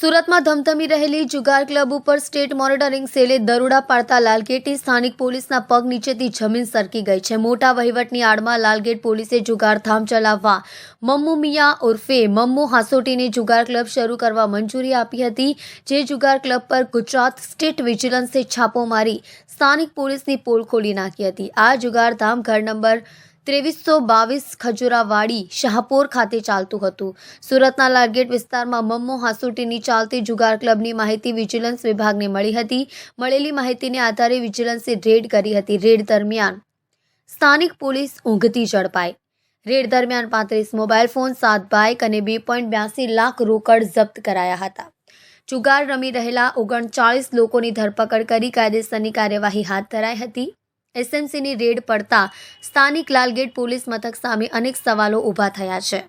સુરતમાં ધમધમી રહેલી જુગાર ક્લબ ઉપર સ્ટેટ મોનિટરિંગ સેલે દરોડા પાડતા લાલગેટની સ્થાનિક પોલીસના પગ નીચેથી જમીન સરકી ગઈ છે. મોટા વહીવટની આડમાં લાલગેટ પોલીસે જુગારધામ ચલાવવા મમ્મુ મિયા ઉર્ફે મમ્મુ હાસોટીને જુગાર ક્લબ શરૂ કરવા મંજૂરી આપી હતી, જે જુગાર ક્લબ પર ગુજરાત સ્ટેટ વિજિલન્સે છાપો મારી સ્થાનિક પોલીસની પોલ ખોલી નાખી હતી. આ જુગારધામ ઘર નંબર ત્રેવીસો બાવીસ ખજુરાવાડી શાહપોર ખાતે ચાલતું હતું. સુરતના લાલગેટ વિસ્તારમાં મમ્મો હાસુટીની ચાલતી જુગાર ક્લબની માહિતી વિજિલન્સ વિભાગને મળી હતી. મળેલી માહિતીને આધારે વિજિલન્સે રેડ કરી હતી. રેડ દરમિયાન સ્થાનિક પોલીસ ઊંઘતી ઝડપાઈ. રેડ દરમિયાન પાંત્રીસ મોબાઈલ ફોન, સાત બાઇક અને બે પોઈન્ટ બ્યાસી લાખ રોકડ જપ્ત કરાયા હતા. જુગાર રમી રહેલા ઓગણચાળીસ લોકોની ધરપકડ કરી કાયદેસરની કાર્યવાહી હાથ ધરાઈ હતી. એસએમસીની રેડ પડતા સ્થાનિક લાલગેટ પોલીસ મથક સામે અનેક સવાલો ઊભા થયા છે.